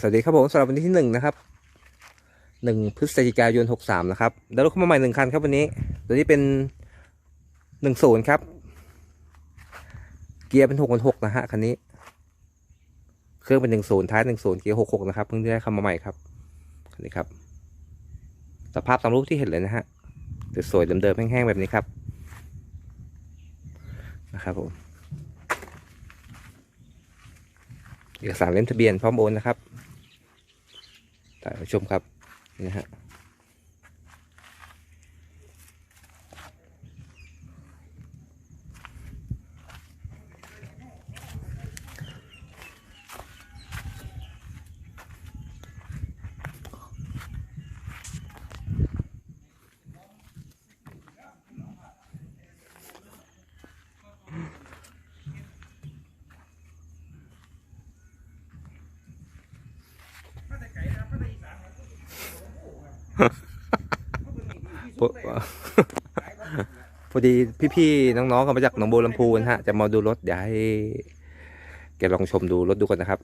สวัสดีครับผมสำหรับวันที่หนึ่งนะครับหนึ่งพฤศจิกายนหกสามนะครับได้รถเข้ามาใหม่หนึ่งคันครับวันนี้ตัวนี้เป็นหนึ่งศูนย์ครับ เกียร์เป็นหกหกนะฮะคันนี้ เครื่องเป็นหนึ่งศูนย์ท้ายหนึ่งศูนย์เกียร์หกหกนะครับเพิ่งได้เข้ามาใหม่ครับคันนี้ครับ สภาพตามรูปที่เห็นเลยนะฮะสวยๆเดิมๆแห้งๆแบบนี้ครับนะครับผมเอกสารเล่มทะเบียนพร้อมโอนนะครับ ท่านผู้ชมครับนี่นะฮะ พอพอดีพี่ๆน้องๆกันมาจากหนองบัวลำพูนะฮะ จะมาดูรถเดี๋ยวให้แกลองชมดูรถดูกันนะครับ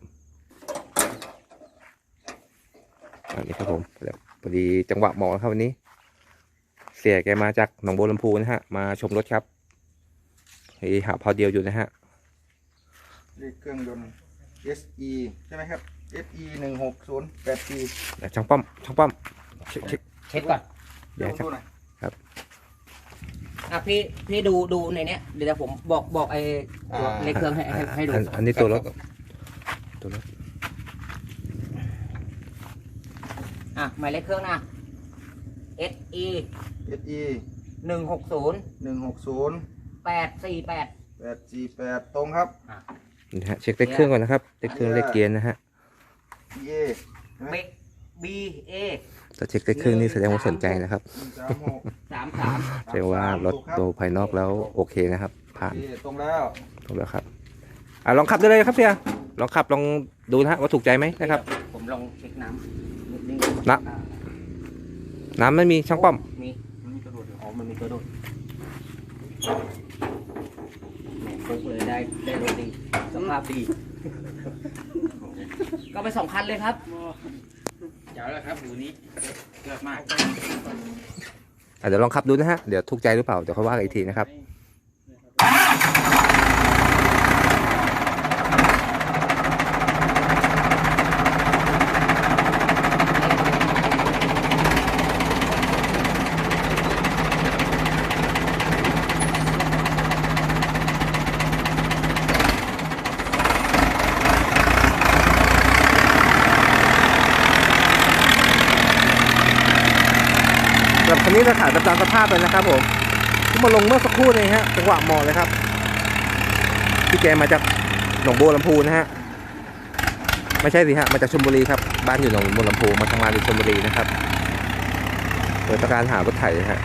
อันนี้ครับผมแล้วพอดีจังหวะเหมาะนะครับวันนี้ เสียแกมาจากหนองบัวลำพูนะฮะ มาชมรถครับเฮ้ยหาพอเดียวอยู่นะฮะเลขเครื่องยนต์ SE ใช่ไหมครับ SE หนึ่งหกศูนย์แปดปีเดี๋ยวช่างป้อมช่างป้อมเช็คเช็คเช็คก่อน เดี๋ยวช่างดูหน่อยอะพี่พี่ดูดูในเนี้ยเดี๋ยวผมบอกบอกไอ้ตัวในเครื่องให้ให้ให้ดูอันอันนี้ตัวรถตัวรถอะหมายเลขเครื่องนะ SE SE หนึ่งหกศูนย์หนึ่งหกศูนย์แปดสี่แปด แปดสี่แปดตรงครับนี่ฮะเช็คเลขเครื่องก่อนนะครับเลขเครื่องเลขเกียร์นะฮะ EA เบบีเอ ถ้าเช็คเลขเครื่องนี่แสดงว่าสนใจนะครับหนึ่งสามหกสามสามแสดงว่ารถดูภายนอกแล้วโอเคนะครับ ผ่านตรงแล้วถูกแล้วครับอะลองขับได้เลยครับเสียลองขับลองดูนะฮะว่าถูกใจไหมนะครับ ผมลองเช็คน้ำนิดนึงน้น้ำไม่มีช่างป้อม มีมันมีกระโดดอ๋อมันมีกระโดดแหมฟุกเลยได้ได้รถดีสภาพดี ก็ไปสองคันเลยครับ เจ๋วแล้วครับหูนี้เกิดมาก อะเดี๋ยวลองขับดูนะฮะ เดี๋ยวทุกใจหรือเปล่า เดี๋ยวเขาว่ากันอีกทีนะครับ อันนี้จะขายประจามสภาพไปนะครับผมที่มาลงเมื่อสักครู่นี้ฮะจังหวะเหมาะเลยครับพี่แกมาจากหนองบัวลำพูนะฮะไม่ใช่สิฮะมาจากชลบุรีครับบ้านอยู่หนองบัวลำพูมาทำงานอยู่ชลบุรีนะครับเปิดประการหารถไถฮะ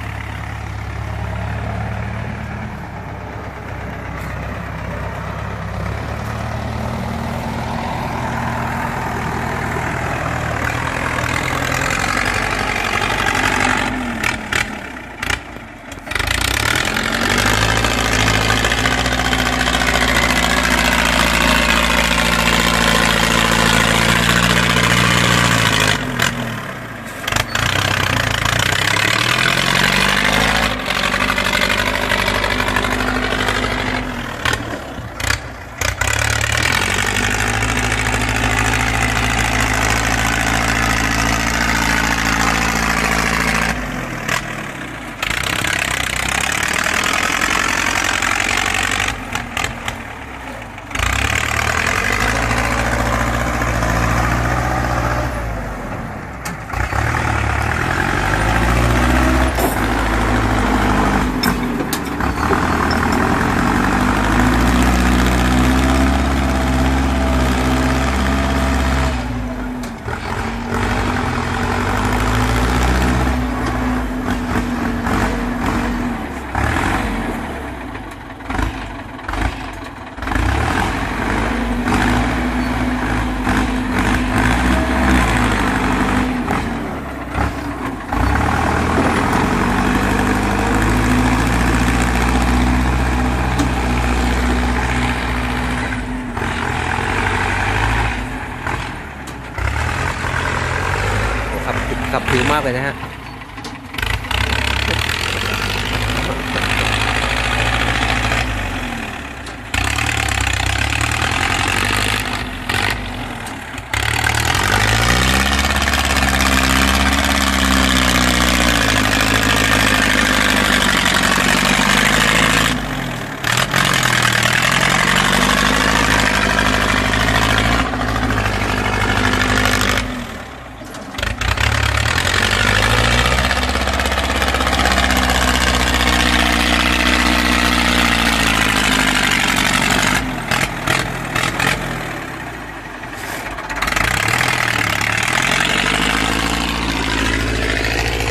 ผิวมากเลยนะฮะ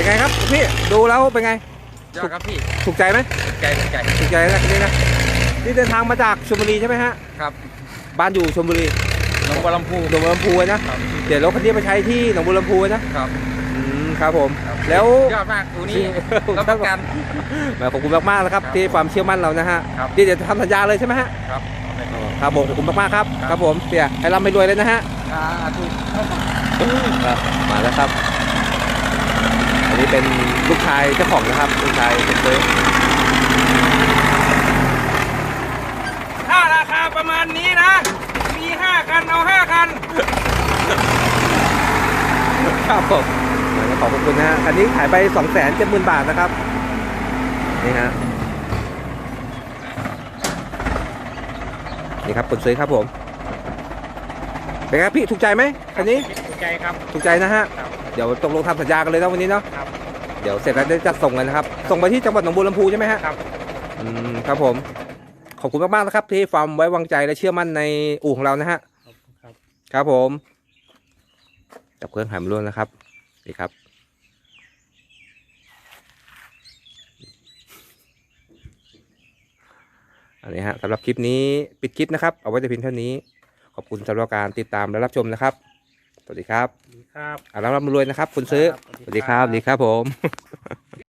เป็นไงครับพี่ดูแล้วเป็นไงยอดครับพี่ถูกใจไหมใจใจถูกใจนะคันนี้นะนี่เดินทางมาจากชลบุรีใช่ไหมฮะครับบ้านอยู่ชลบุรีหนองบัวลำพูหนองบัวลำพูนะครับเดี๋ยวรถคันนี้ไปใช้ที่หนองบัวลำพูนะครับอืมครับผมครับแล้วยอดมากตัวนี้รับประกันแหมขอบคุณมากๆนะครับครับที่ความเชื่อมั่นเรานะฮะครับเดี๋ยวเดี๋ยวทำสัญญาเลยใช่ไหมฮะครับครับผมขอบคุณมากๆครับครับครับผมเสียให้ร่ำให้รวยเลยนะฮะอ่าถูกครับมาแล้วครับอั นนี้เป็นลูกชายเจ้าของนะครับ ลูกชายเป็นเซถ้าราคาประมาณนี้นะ มีห้าคันเอาห้าคัน ครับผมขอบคุณนะฮะคันนี้ขายไปสองแสนเจ็ดหมื่นบาทนะครับ นี่ฮะ นี่ครับคนซื้อครับผมเป็นไงครับพี่ถูกใจไหมคันนี้ ถูกใจครับ ถูกใจนะฮะครับเดี๋ยวตกลงทำสัญญากันเลยนะวันนี้เนาะ ครับ เดี๋ยวเสร็จแล้วได้จัดส่งกันนะครับ ส่งไปที่จังหวัดหนองบัวลำพูใช่ไหมฮะครับอืมครับผม ขอบคุณมากๆนะครับ ที่ความไว้วางใจและเชื่อมั่นในอู่ของเรานะฮะครับครับผมจับเครื่องหายมาล้วนนะครับนี่ครับอันนี้ฮะสำหรับคลิปนี้ปิดคลิปนะครับ เอาไว้แต่เพียงเท่านี้ ขอบคุณสำหรับการติดตามและรับชมนะครับ สวัสดีครับครับอารับรวยนะครับ คุณซื้อครับสวัสดีครับ สวัสดีครับผม